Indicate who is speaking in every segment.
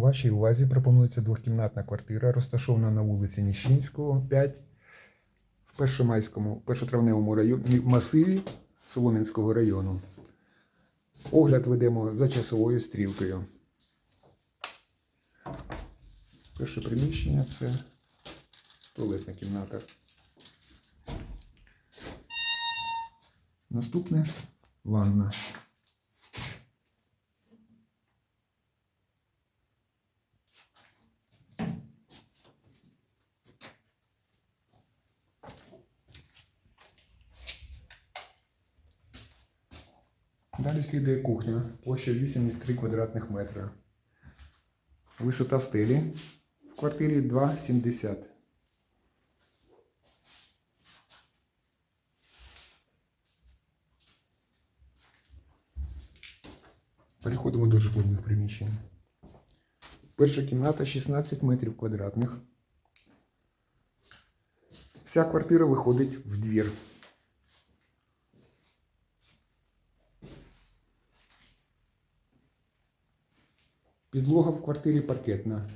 Speaker 1: Вашій увазі пропонується двохкімнатна квартира, розташована на вулиці Ніщинського, 5 в Першомайському, першотравневому районі, масиві Солом'янського району. Огляд ведемо за часовою стрілкою. Перше приміщення це туалетна кімната. Наступне ванна. Далі слідує кухня, площа 8,3 квадратних метра. Висота стелі в квартирі 2,70. Переходимо до житлових приміщень. Перша кімната 16 метрів квадратних. Вся квартира виходить в двір. Підлога в квартирі паркетна.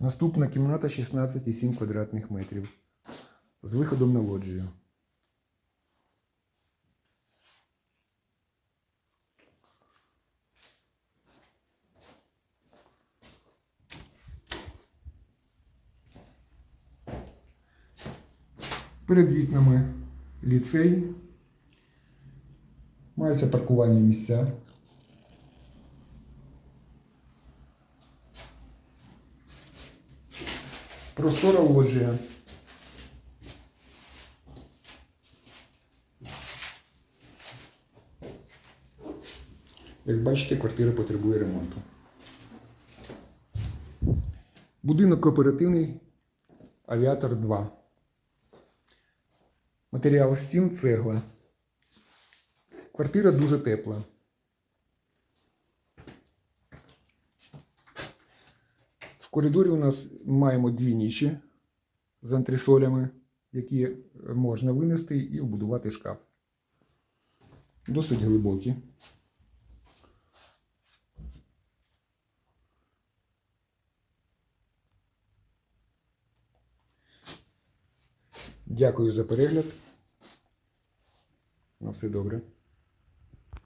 Speaker 1: Наступна кімната 16,7 квадратних метрів з виходом на лоджію. Перед вікнами ліцей. Маються паркувальні місця. Простора лоджія. Як бачите, квартира потребує ремонту. Будинок кооперативний Авіатор 2. Матеріал стін цегла. Квартира дуже тепла. В коридорі у нас маємо дві ніші з антресолями, які можна винести і вбудувати шкаф. Досить глибокі. Дякую за перегляд. На все добре.